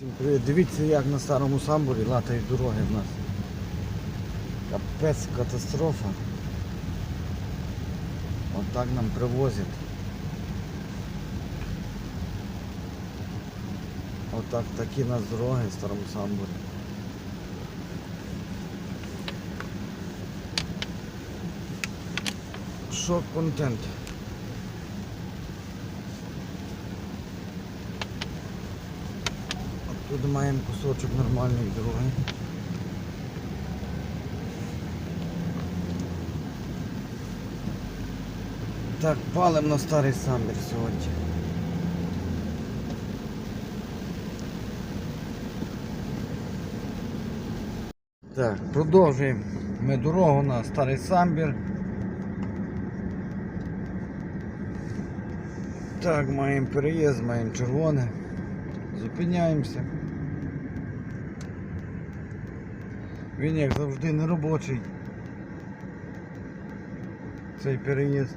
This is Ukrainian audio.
Всім привіт. Дивіться, як на старому самбурі латають дороги в нас. Капець катастрофа. Отак нам привозять. Отак такі нас дороги в старому самбурі. Шок контент. Тут маємо кусочок нормальної дороги. Так, палим на старий самбір сьогодні. Так, продовжуємо ми дорогу на старий самбір. Так, маємо переїзд, маємо червоне. Зупиняємося. Він як завжди не робочий. Цей переїзд.